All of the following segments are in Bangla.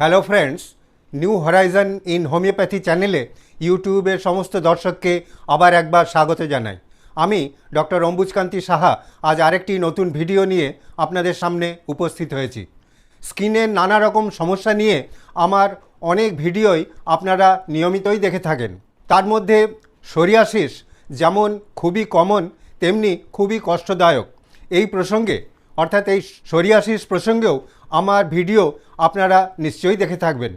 Hello friends new horizon in homeopathy চ্যানেলে ইউটিউবের সমস্ত দর্শককে আবার একবার স্বাগত জানাই। আমি ডক্টর অম্বুজকান্তি সাহা আজ আরেকটি নতুন ভিডিও নিয়ে আপনাদের সামনে উপস্থিত হয়েছি। স্কিনের নানা রকম সমস্যা নিয়ে আমার অনেক ভিডিওই আপনারা নিয়মিতই দেখে থাকেন। তার মধ্যে সোরিয়াসিস যেমন খুবই কমন তেমনি খুবই কষ্টদায়ক। এই প্রসঙ্গে, অর্থাৎ এই সোরিয়াসিস প্রসঙ্গেও আমার ভিডিও আপনারা নিশ্চয়ই দেখে থাকবেন।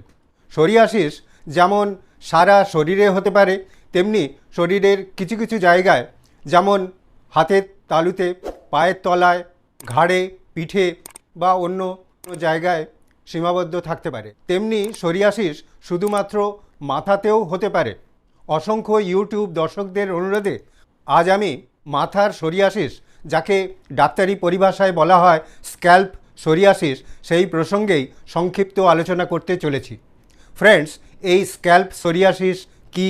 সোরিয়াসিস যেমন সারা শরীরে হতে পারে, তেমনি শরীরের কিছু কিছু জায়গায় যেমন হাতের তালুতে, পায়ের তলায়, ঘাড়ে, পিঠে বা অন্য জায়গায় সীমাবদ্ধ থাকতে পারে। তেমনি সোরিয়াসিস শুধুমাত্র মাথাতেও হতে পারে। অসংখ্য ইউটিউব দর্শকদের অনুরোধে আজ আমি মাথার সোরিয়াসিস যাকে ডাক্তারি পরিভাষায় বলা হয় স্ক্যাল্প সোরিয়াসিস সেই প্রসঙ্গেই সংক্ষিপ্ত আলোচনা করতে চলেছি। ফ্রেন্ডস, এই স্ক্যাল্প সোরিয়াসিস কি?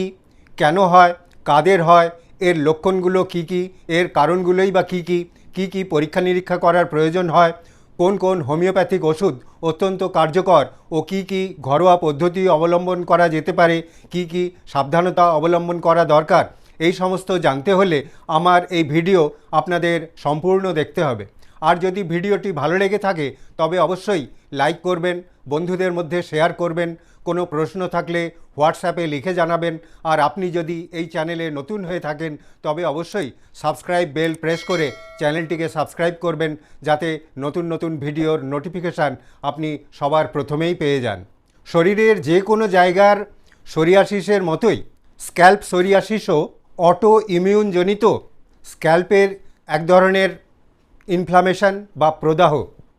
কেন হয়? কাদের হয়? এর লক্ষণগুলো কি কি? এর কারণগুলোই বা কি কি? কি কি পরীক্ষা নিরীক্ষা করার প্রয়োজন হয়? কোন কোন হোমিওপ্যাথিক ওষুধ অত্যন্ত কার্যকর? ও কি কি ঘরোয়া পদ্ধতি অবলম্বন করা যেতে পারে? কি কি সাবধানতা অবলম্বন করা দরকার? এই সমস্ত জানতে হলে আমার এই ভিডিও আপনাদের সম্পূর্ণ দেখতে হবে। আর যদি ভিডিওটি ভালো লেগে থাকে, তবে অবশ্যই লাইক করবেন, বন্ধুদের মধ্যে শেয়ার করবেন, কোনো প্রশ্ন থাকলে হোয়াটসঅ্যাপে লিখে জানাবেন, আর আপনি যদি এই চ্যানেলে নতুন হয়ে থাকেন, তবে অবশ্যই সাবস্ক্রাইব বেল প্রেস করে চ্যানেলটিকে সাবস্ক্রাইব করবেন, যাতে নতুন নতুন ভিডিওর নোটিফিকেশান আপনি সবার প্রথমেই পেয়ে যান। শরীরের যে কোনো জায়গার সোরিয়াসিসের মতোই স্ক্যাল্প সোরিয়াসিসও অটো ইমিউনজনিত স্ক্যাল্পের এক ধরনের ইনফ্লামেশন বা প্রদাহ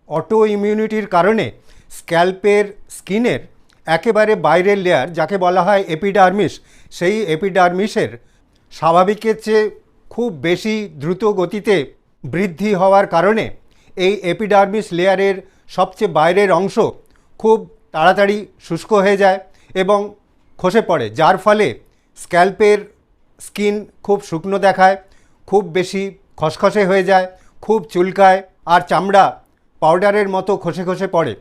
অটো ইমিউনিটির কারণে স্ক্যাল্পের স্কিনের একেবারে বাইরের লেয়ার যাকে বলা হয় এপিডার্মিস সেই এপিডার্মিসের স্বাভাবিকের চেয়ে খুব বেশি দ্রুত গতিতে বৃদ্ধি হওয়ার কারণে এই এপিডার্মিস লেয়ারের সবচেয়ে বাইরের অংশ খুব তাড়াতাড়ি শুষ্ক হয়ে যায় এবং খসে পড়ে, যার ফলে স্ক্যাল্পের স্কিন খুব শুকনো দেখায়, খুব বেশি খসখসে হয়ে যায় খুব চুলকায় আর চামড়া পাউডারের মতো খসে খসে পড়ে,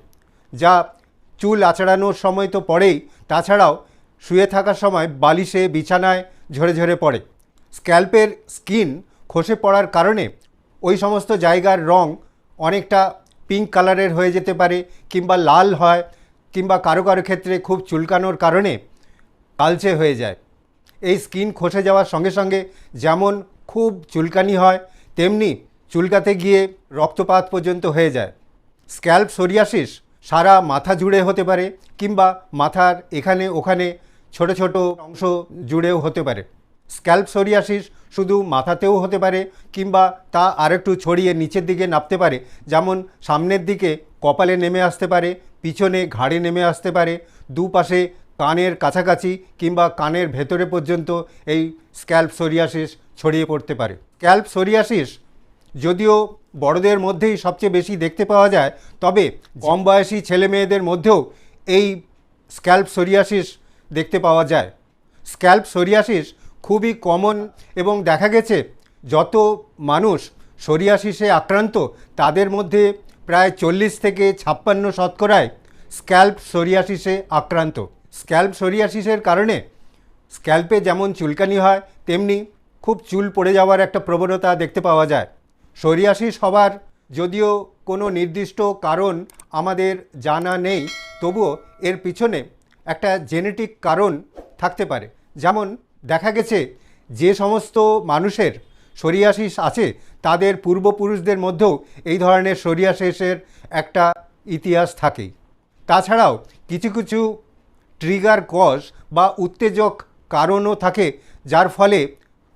যা চুল আঁচড়ানোর সময় তো পড়েই, তাছাড়াও শুয়ে থাকার সময় বালিশে, বিছানায় ঝরে ঝরে পড়ে। স্ক্যাল্পের স্কিন খসে পড়ার কারণে ওই সমস্ত জায়গার রং অনেকটা পিঙ্ক কালারের হয়ে যেতে পারে, কিংবা লাল হয়, কিংবা কারও কারও ক্ষেত্রে খুব চুলকানোর কারণে কালচে হয়ে যায়। এই স্কিন খসে যাওয়ার সঙ্গে সঙ্গে যেমন খুব চুলকানি হয়, তেমনি চুলকাতে গিয়ে রক্তপাত পর্যন্ত হয়ে যায়। স্ক্যাল্প সোরিয়াসিস সারা মাথা জুড়ে হতে পারে কিংবা মাথার এখানে ওখানে ছোট ছোট অংশ জুড়েও হতে পারে। স্ক্যাল্প সোরিয়াসিস শুধু মাথাতেও হতে পারে কিংবা তা আরেকটু ছড়িয়ে নিচের দিকে নামতে পারে, যেমন সামনের দিকে কপালে নেমে আসতে পারে, পিছনে ঘাড়ে নেমে আসতে পারে, দুপাশে কানের কাছাকাছি কিংবা কানের ভেতরে পর্যন্ত এই স্ক্যাল্প সোরিয়াসিস ছড়িয়ে পড়তে পারে। স্ক্যাল্প সোরিয়াসিস যদিও বড়দের মধ্যেই সবচেয়ে বেশি দেখতে পাওয়া যায়, তবে কম বয়সী ছেলে মেয়েদের মধ্যেও এই স্ক্যাল্প সোরিয়াসিস দেখতে পাওয়া যায়। স্ক্যাল্প সোরিয়াসিস খুবই কমন এবং দেখা গেছে যত মানুষ সোরিয়াসিসে আক্রান্ত, তাদের মধ্যে প্রায় চল্লিশ থেকে ছাপ্পান্ন শতকরায় স্ক্যাল্প সোরিয়াসিসে আক্রান্ত। স্ক্যাল্প সোরিয়াসিসের কারণে স্ক্যাল্পে যেমন চুলকানি হয়, তেমনি খুব চুল পড়ে যাওয়ার একটা প্রবণতা দেখতে পাওয়া যায়। সোরিয়াসিস হবার যদিও কোনো নির্দিষ্ট কারণ আমাদের জানা নেই, তবুও এর পিছনে একটা জেনেটিক কারণ থাকতে পারে। যেমন দেখা গেছে, যে সমস্ত মানুষের সোরিয়াসিস আছে, তাদের পূর্বপুরুষদের মধ্যেও এই ধরনের সোরিয়াসিসের একটা ইতিহাস থাকে তাছাড়াও কিছু কিছু ট্রিগার কজ বা উত্তেজক কারণও থাকে, যার ফলে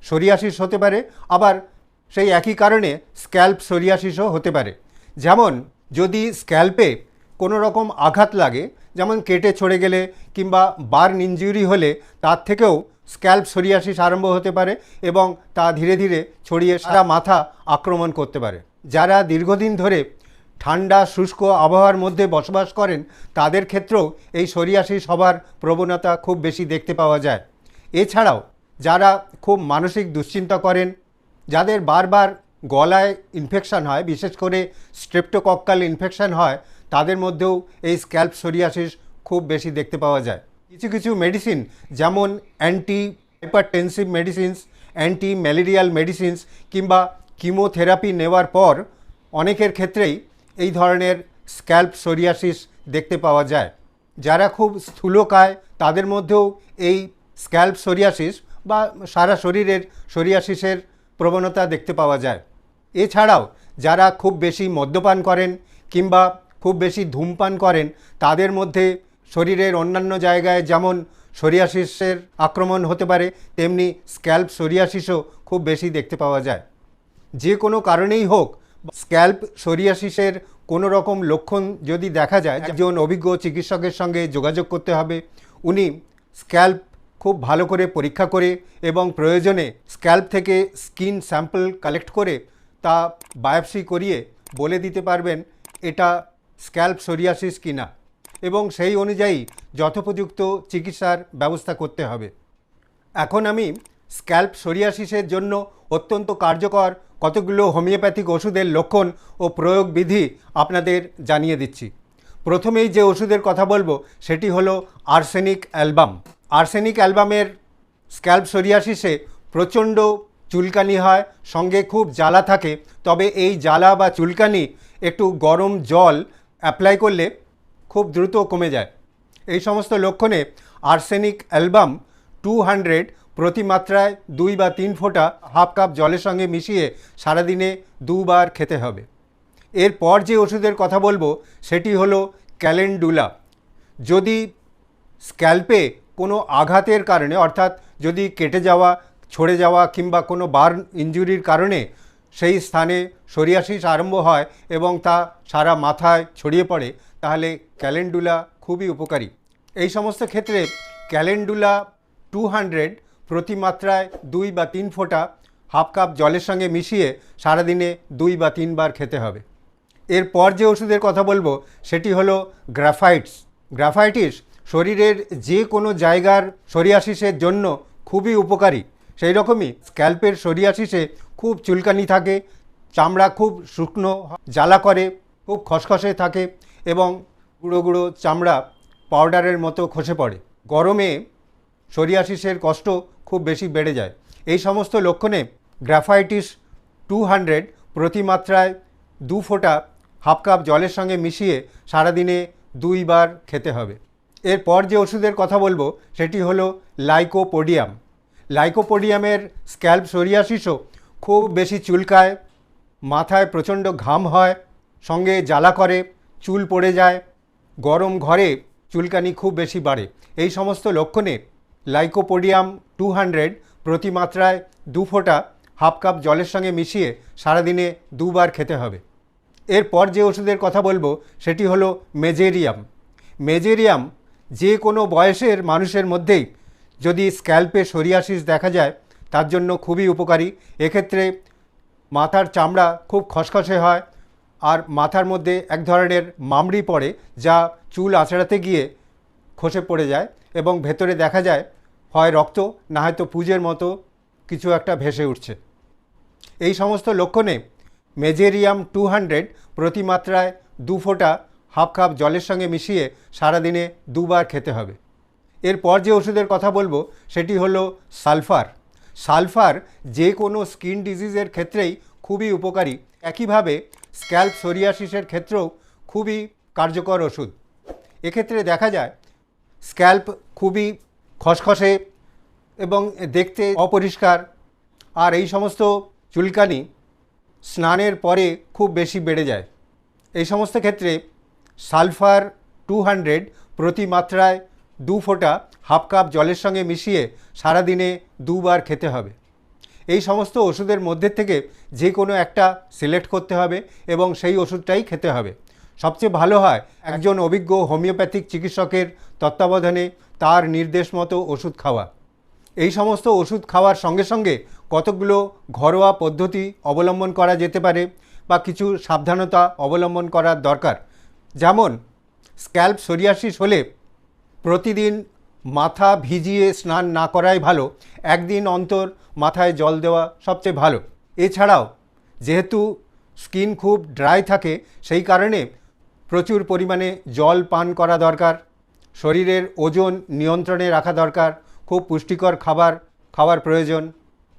সোরিয়াসিস হতে পারে। আবার সেই একই কারণে স্ক্যাল্প সোরিয়াসিসও হতে পারে। যেমন, যদি স্ক্যাল্পে কোনো রকম আঘাত লাগে, যেমন কেটে ছড়ে গেলে কিংবা বার্ন ইঞ্জুরি হলে তার থেকেও স্ক্যাল্প সোরিয়াসিস আরম্ভ হতে পারে এবং তা ধীরে ধীরে ছড়িয়ে সারা মাথা আক্রমণ করতে পারে। যারা দীর্ঘদিন ধরে ঠান্ডা, শুষ্ক আবহাওয়ার মধ্যে বসবাস করেন, তাদের ক্ষেত্রেও এই সোরিয়াসিস হবার প্রবণতা খুব বেশি দেখতে পাওয়া যায়। এছাড়াও, যারা খুব মানসিক দুশ্চিন্তা করেন যাদের বারবার গলায় ইনফেকশান হয়, বিশেষ করে স্ট্রেপ্টোকক্কাল ইনফেকশান হয়, তাদের মধ্যেও এই স্ক্যাল্প সোরিয়াসিস খুব বেশি দেখতে পাওয়া যায়। কিছু কিছু মেডিসিন যেমন anti hypertensive medicines anti malarial medicines কিংবা কিমোথেরাপি নেওয়ার পর অনেকের ক্ষেত্রেই এই ধরনের স্ক্যাল্প সোরিয়াসিস দেখতে পাওয়া যায়। যারা খুব স্থূলকায়, তাদের মধ্যেও এই স্ক্যাল্প সোরিয়াসিস বা সারা শরীরের সোরিয়াসিসের প্রবণতা দেখতে পাওয়া যায়। এছাড়াও, যারা খুব বেশি মদ্যপান করেন কিংবা খুব বেশি ধূমপান করেন, তাদের মধ্যে শরীরের অন্যান্য জায়গায় যেমন সোরিয়াসিসের আক্রমণ হতে পারে, তেমনি স্ক্যাল্প সোরিয়াসিসও খুব বেশি দেখতে পাওয়া যায়। যে কোনো কারণেই হোক, স্ক্যাল্প সোরিয়াসিসের কোনো রকম লক্ষণ যদি দেখা যায়, একজন অভিজ্ঞ চিকিৎসকের সঙ্গে যোগাযোগ করতে হবে। উনি স্ক্যাল্প খুব ভালো করে পরীক্ষা করে এবং প্রয়োজনে স্ক্যাল্প থেকে স্কিন স্যাম্পল কালেক্ট করে তা বায়োপসি করিয়ে বলে দিতে পারবেন এটা স্ক্যাল্প সোরিয়াসিস কিনা এবং সেই অনুযায়ী যথোপযুক্ত চিকিৎসার ব্যবস্থা করতে হবে। এখন আমি স্ক্যাল্প সোরিয়াসিসের জন্য অত্যন্ত কার্যকর কতগুলো হোমিওপ্যাথিক ওষুধের লক্ষণ ও প্রয়োগ বিধি আপনাদের জানিয়ে দিচ্ছি। প্রথমেই যে ওষুধের কথা বলব সেটি হলো আর্সেনিক অ্যালবাম। আর্সেনিক অ্যালবামের স্ক্যাল্প সোরিয়াসিসে প্রচণ্ড চুলকানি হয়, সঙ্গে খুব জ্বালা থাকে। তবে এই জ্বালা বা চুলকানি একটু গরম জল অ্যাপ্লাই করলে খুব দ্রুত কমে যায়। এই সমস্ত লক্ষণে আর্সেনিক অ্যালবাম টু হান্ড্রেড প্রতি মাত্রায় দুই বা তিন ফোঁটা হাফ কাপ জলের সঙ্গে মিশিয়ে সারাদিনে দুবার খেতে হবে। এরপর যে ওষুধের কথা বলব, সেটি হলো ক্যালেন্ডুলা। যদি স্ক্যাল্পে কোনো আঘাতের কারণে, অর্থাৎ যদি কেটে যাওয়া, ছড়ে যাওয়া কিংবা কোনো বার্ন ইঞ্জুরির কারণে সেই স্থানে সোরিয়াসিস আরম্ভ হয় এবং তা সারা মাথায় ছড়িয়ে পড়ে, তাহলে ক্যালেন্ডুলা খুবই উপকারী। এই সমস্ত ক্ষেত্রে ক্যালেন্ডুলা টু হান্ড্রেড প্রতি মাত্রায় দুই বা তিন ফোঁটা হাফ কাপ জলের সঙ্গে মিশিয়ে সারাদিনে দুই বা তিনবার খেতে হবে। এরপর যে ওষুধের কথা বলব, সেটি হলো গ্রাফাইটস। গ্রাফাইটিস শরীরের যে কোনো জায়গার সোরিয়াসিসের জন্য খুবই উপকারী। সেই রকমই স্ক্যাল্পের সোরিয়াসিসে খুব চুলকানি থাকে, চামড়া খুব শুকনো, জ্বালা করে, খুব খসখসে থাকে এবং গুঁড়ো গুঁড়ো চামড়া পাউডারের মতো খসে পড়ে। গরমে সোরিয়াসিসের কষ্ট খুব বেশি বেড়ে যায়। এই সমস্ত লক্ষণে গ্রাফাইটিস টু হান্ড্রেড প্রতি মাত্রায় দু ফোঁটা হাফ কাপ জলের সঙ্গে মিশিয়ে সারাদিনে দুইবার খেতে হবে। এরপর যে ওষুধের কথা বলব, সেটি হলো লাইকোপোডিয়াম। লাইকোপোডিয়ামের স্ক্যাল্প সোরিয়াসিসও খুব বেশি চুলকায়, মাথায় প্রচণ্ড ঘাম হয়, সঙ্গে জ্বালা করে, চুল পড়ে যায়, গরম ঘরে চুলকানি খুব বেশি বাড়ে। এই সমস্ত লক্ষণে লাইকোপোডিয়াম টু হান্ড্রেড প্রতি মাত্রায় দু ফোঁটা হাফ কাপ জলের সঙ্গে মিশিয়ে সারাদিনে দুবার খেতে হবে। এরপর যে ওষুধের কথা বলব, সেটি হলো মেজেরিয়াম। মেজেরিয়াম যে কোনো বয়সের মানুষের মধ্যেই যদি স্ক্যাল্পে সোরিয়াসিস দেখা যায়, তার জন্য খুবই উপকারী। এক্ষেত্রে মাথার চামড়া খুব খসখসে হয় আর মাথার মধ্যে এক ধরনের মামড়ি পড়ে যা চুল আঁচড়াতে গিয়ে খসে পড়ে যায় এবং ভেতরে দেখা যায় হয় রক্ত, না হয়তো পুজের মতো কিছু একটা ভেসে উঠছে। এই সমস্ত লক্ষণে মেজেরিয়াম টু হান্ড্রেড প্রতিমাত্রায় দু ফোঁটা হাফ কাপ জলের সঙ্গে মিশিয়ে সারাদিনে দুবার খেতে হবে। এরপর যে ওষুধের কথা বলব, সেটি হলো সালফার। সালফার যে কোনো স্কিন ডিজিজের ক্ষেত্রেই খুবই উপকারী। একইভাবে স্ক্যাল্প সোরিয়াসিসের ক্ষেত্রেও খুবই কার্যকর ওষুধ। এক্ষেত্রে দেখা যায়, স্ক্যাল্প খুবই খসখসে এবং দেখতে অপরিষ্কার। আর এই সমস্ত চুলকানি স্নানের পরে খুব বেশি বেড়ে যায়। এই সমস্ত ক্ষেত্রে সালফার টু হান্ড্রেড প্রতি মাত্রায় দু ফোঁটা হাফ কাপ জলের সঙ্গে মিশিয়ে সারাদিনে দুবার খেতে হবে। এই সমস্ত ওষুধের মধ্যে থেকে যে কোনো একটা সিলেক্ট করতে হবে এবং সেই ওষুধটাই খেতে হবে। সবচেয়ে ভালো হয় একজন অভিজ্ঞ হোমিওপ্যাথিক চিকিৎসকের তত্ত্বাবধানে তার নির্দেশ মতো ওষুধ খাওয়া। এই সমস্ত ওষুধ খাওয়ার সঙ্গে সঙ্গে কতগুলো ঘরোয়া পদ্ধতি অবলম্বন করা যেতে পারে বা কিছু সাবধানতা অবলম্বন করার দরকার যেমন, স্ক্যাল্প সোরিয়াসিস হলে প্রতিদিন মাথা ভিজিয়ে স্নান না করাই ভালো, একদিন অন্তর মাথায় জল দেওয়া সবচেয়ে ভালো। এছাড়াও, যেহেতু স্কিন খুব ড্রাই থাকে, সেই কারণে প্রচুর পরিমাণে জল পান করা দরকার, শরীরের ওজন নিয়ন্ত্রণে রাখা দরকার, খুব পুষ্টিকর খাবার খাওয়ার প্রয়োজন।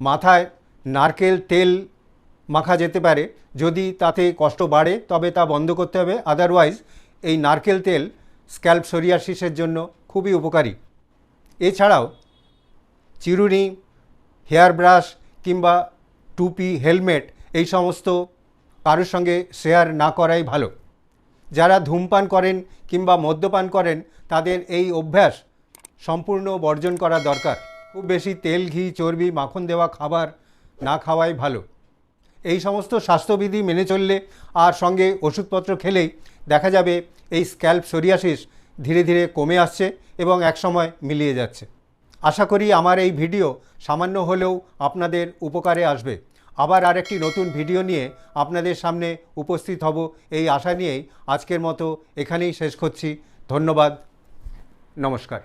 মাথায় নারকেল তেল মাখা যেতে পারে যদি তাতে কষ্ট বাড়ে, তবে তা বন্ধ করতে হবে। আদারওয়াইজ এই নারকেল তেল স্ক্যাল্প সোরিয়াসিসের জন্য খুবই উপকারী। এছাড়াও, চিরুনি, হেয়ার ব্রাশ কিংবা টুপি, হেলমেট, এই সমস্ত কারোর সঙ্গে শেয়ার না করাই ভালো। যারা ধূমপান করেন কিংবা মদ্যপান করেন, তাদের এই অভ্যাস সম্পূর্ণ বর্জন করা দরকার। খুব বেশি তেল, ঘি, চর্বি, মাখন দেওয়া খাবার না খাওয়াই ভালো। এই সমস্ত স্বাস্থ্যবিধি মেনে চললে আর সঙ্গে ওষুধপত্র খেলেই দেখা যাবে এই স্ক্যাল্প সোরিয়াসিস ধীরে ধীরে কমে আসছে এবং একসময় মিলিয়ে যাচ্ছে। আশা করি আমার এই ভিডিও সামান্য হলেও আপনাদের উপকারে আসবে। আবার আরেকটি নতুন ভিডিও নিয়ে আপনাদের সামনে উপস্থিত হব এই আশা নিয়েই আজকের মতো এখানেই শেষ করছি। ধন্যবাদ। নমস্কার।